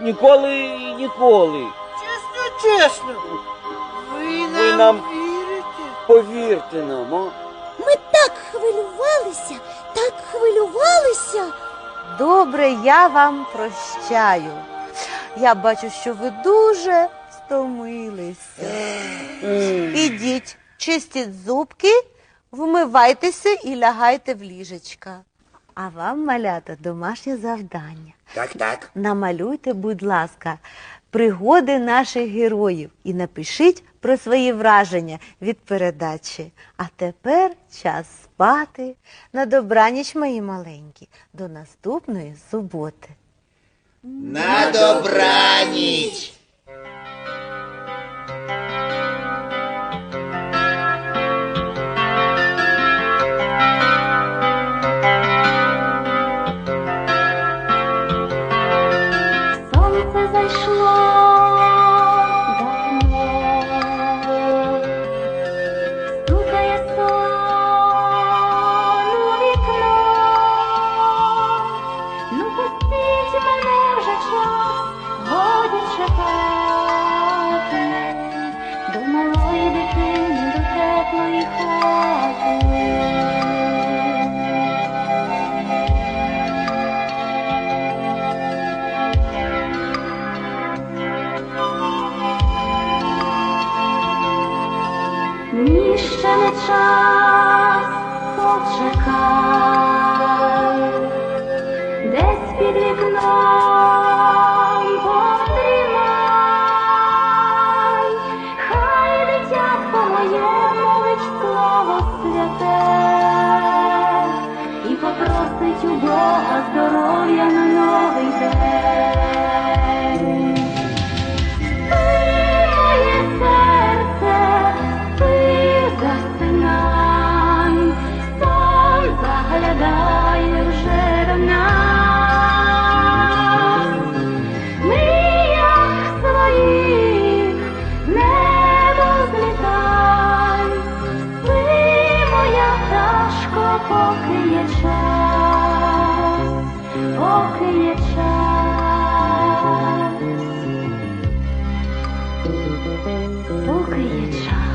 ніколи і ніколи. Чесно, чесно. Ви нам, Ви нам- вірите? Повірте нам, а? Ми так хвилювалися, так хвилювалися. Добре, я вам прощаю. Я бачу, що ви дуже стомилися. Ідіть, чистіть зубки, вмивайтеся і лягайте в ліжечка. А вам, малята, домашнє завдання. Так, так. Намалюйте, будь ласка, пригоди наших героїв і напишіть про свої враження від передачі. А тепер час спати. На добраніч, мої маленькі, до наступної суботи. На добраніч. Пустіть мене вже час, годі чекати до малої дитини, до теплої хати. Ні, ще не час, почекай, у Бога здоров'я на новий день. Пташко, поки є час, поки є час. Поки є час.